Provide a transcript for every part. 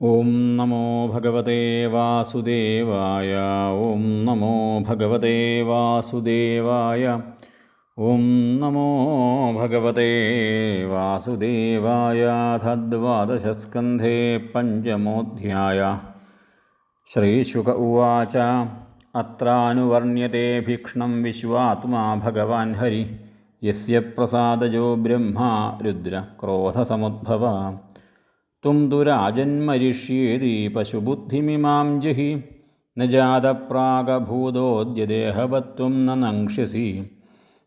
ഓം നമോ ഭഗവതേ വാസുദേവായ ഓം നമോ ഭഗവതേ വാസുദേവായ ഓം നമോ ഭഗവതേ വാസുദേവായ ധദ്വാദശസ്കന്ധേ പഞ്ചമോധ്യായ. ശ്രീശുക ഉവാച അത്രാനുവർണ്യത്തെ ഭീക്ഷണം വിശ്വാത്മാ ഭഗവാൻ ഹരി യസ്യ പ്രസാദജോ ബ്രഹ്മ രുദ്ര ക്രോധസമുദ്ഭവ ത്വം ദുരാജന്മരിഷ്യേതി പശുബുദ്ധിമിമാം ജഹി. ന ജാതപ്രാഗഭൂതോദ്യദേഹവത്വം ന നങ്ഷ്യസി.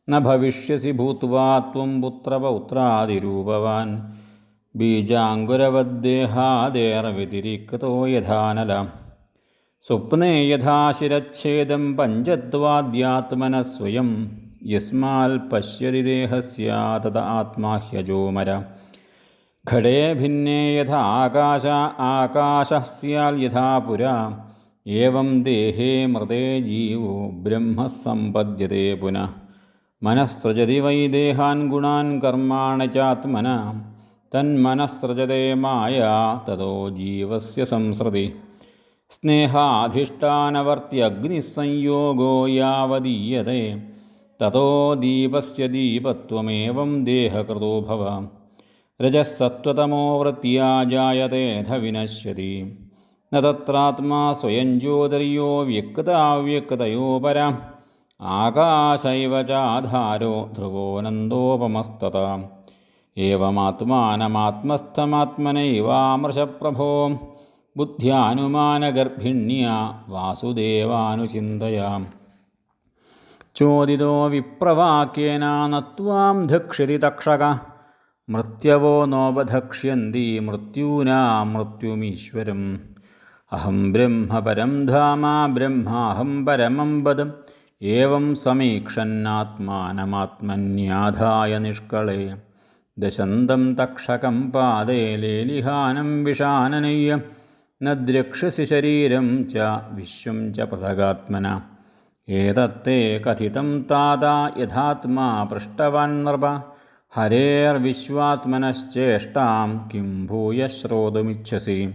ന ഭവിഷ്യസി ഭൂത്വാ ത്വം പുത്രപൗത്രാതിരൂപവാൻ ബീജാങ്കുരവദ്ദേഹാദേർവ്യതിരിക്തോ യഥാനല. സ്വപ്നേ യഥാശിരച്ഛേദം പഞ്ചദ്വാദ്യാത്മന സ്വയം. യസ്മാൽ പശ്യതി ദേഹസ്യാ തത ആത്മാ ഹ്യജോമര ഘടേ ഭിന്നേ യഥാ ആകാശ ആകാശः സ്യാൽ യഥാ പുരാ ഏവം ദേഹേ മൃതേ ജീവോ ബ്രഹ്മസമ്പദ്യത്തെ പുനഃ മനഃസൃജതി വൈ ദേഹാൻ ഗുണാൻ കർമാണ ചാത്മന തന്മനഃസൃജത്തെ മായ തതോ ജീവസ്യ സംസൃതി സ്നേഹാധിഷ്ഠാനവർത്യഗ്നിസംയോഗോ യാവദീയതേ തതോ ദീപസ്യ ദീപത്വമേവം ദേഹകൃതോ ഭവ രജസത്വതമോ വൃത്യാ ജായതേധ വിനശ്യതി ന തത്രാത്മാ സ്വയം ജ്യോതിര്യോ വ്യക്താവ്യക്തയോ പര. ആകാശൈവ ചാധാരോ ധ്രുവോനന്ദോപമസ്തത ഏവമാത്മാനമാത്മസ്ഥമാത്മനൈവാമൃഷപ്രഭോ ബുദ്ധ്യാനുമാനഗർഭിണ്യ വാസുദേവാനുചിന്തയാം. ചോദിതോ വിപ്രവാക്യേന നത്വാം ധക്ഷ്യതി തക്ഷക മൃത്യവോ നോപധക്ഷ്യന്തി മൃത്യൂനാ മൃത്യുമീശ്വരം. അഹം ബ്രഹ്മ പരം ധാമ ബ്രഹ്മാഹം പരമം പദം. ഏവം സമീക്ഷന്നാത്മാനമാത്മന്യാധായ നിഷ്കളേ. ദശന്തം തക്ഷകം പാദേ ലേലിഹാനം വിഷാനനയ്യ. നദ്രക്ഷസി ശരീരം ച വിശ്വം ച പൃഥകാത്മന ഏതത്തെ കഥിതം താതാ യഥാത്മാ പൃഷ്ടവാൻ നൃപ. ഹരേർവിശ്വാത്മനശ്ചേഷ്ടാം കിം ഭൂയ ശ്രോതുമിച്ഛസി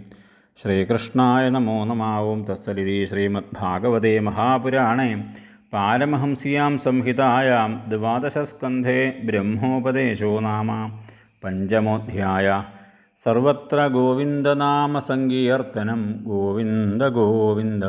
ശ്രീകൃഷ്ണായ നമോ നമാവും ഓം തത്സലിതി ശ്രീമദ്ഭാഗവതേ മഹാപുരാണേ പാരമഹംസിയാം സംഹിതായാം ദ്വാദശസ്കന്ധേ ബ്രഹ്മോപദേശോ നാമ പഞ്ചമോധ്യായ സർവത്ര ഗോവിന്ദനാമസങ്കീർത്തനം ഗോവിന്ദ ഗോവിന്ദ